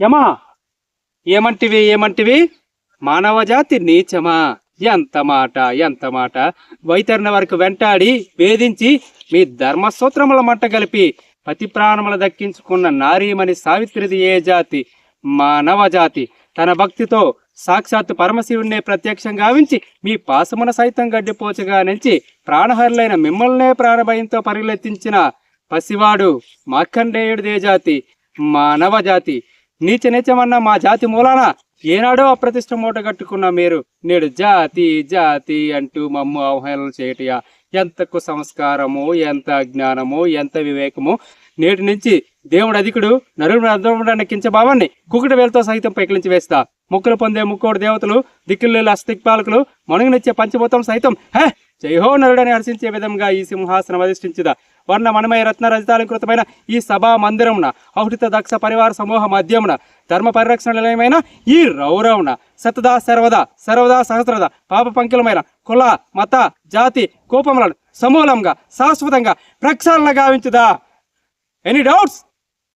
యమా ఏమంటివి ఏమంటివి? మానవ జాతి నీచమా? ఎంత మాట ఎంత మాట. వైతరణ వరకు వెంటాడి వేధించి మీ ధర్మసూత్రముల మంట కలిపి పతి ప్రాణములు దక్కించుకున్న నారీమణి సావిత్రిది ఏ జాతి? మానవ జాతి తన భక్తితో సాక్షాత్తు పరమశివుణ్ణే ప్రత్యక్షం గావించి మీ పాసమున సైతం గడ్డిపోచగా నుంచి ప్రాణహరులైన మిమ్మల్నే ప్రాణభయంతో పరిగెత్తించిన పసివాడు మార్కండేయుడిదే జాతి? మానవ జాతి నీచ నీచమన్న మా జాతి మూలాన ఏనాడో అప్రతిష్ట మూట కట్టుకున్న మీరు. నేడు జాతి జాతి అంటూ మమ్మ అవహేళన చేయటయా? ఎంతకు సంస్కారము ఎంత జ్ఞానము ఎంత వివేకము నేటి నుంచి దేవుడు అధికుడు నరుడు అర్థముడన్న కించభావాన్ని కుకుటి వేలతో సహితం పైకిలించి వేస్తా. ముక్కులు పొందే ముక్కోడు దేవతలు దిక్కులు అస్తిక్పాలకులు మణుగునిచ్చే పంచభూతం సైతం హే! జయహో నరుడని హర్షించే విధంగా ఈ సింహాసనం అధిష్ఠించుదా. వర్ణ మనమయ రత్న రజితాలంకృతమైన ఈ సభా మందిరమున ఔహిత దక్ష పరివార సమూహ మధ్యమున ధర్మ పరిరక్షణ నిలయమైన ఈ రౌరవున సతదా సర్వదా సర్వదా సహస్రద పాప పంకిలమైన కుల మత జాతి కోపములను సమూలంగా శాశ్వతంగా ప్రక్షాళన గావించుదా. Any doubts?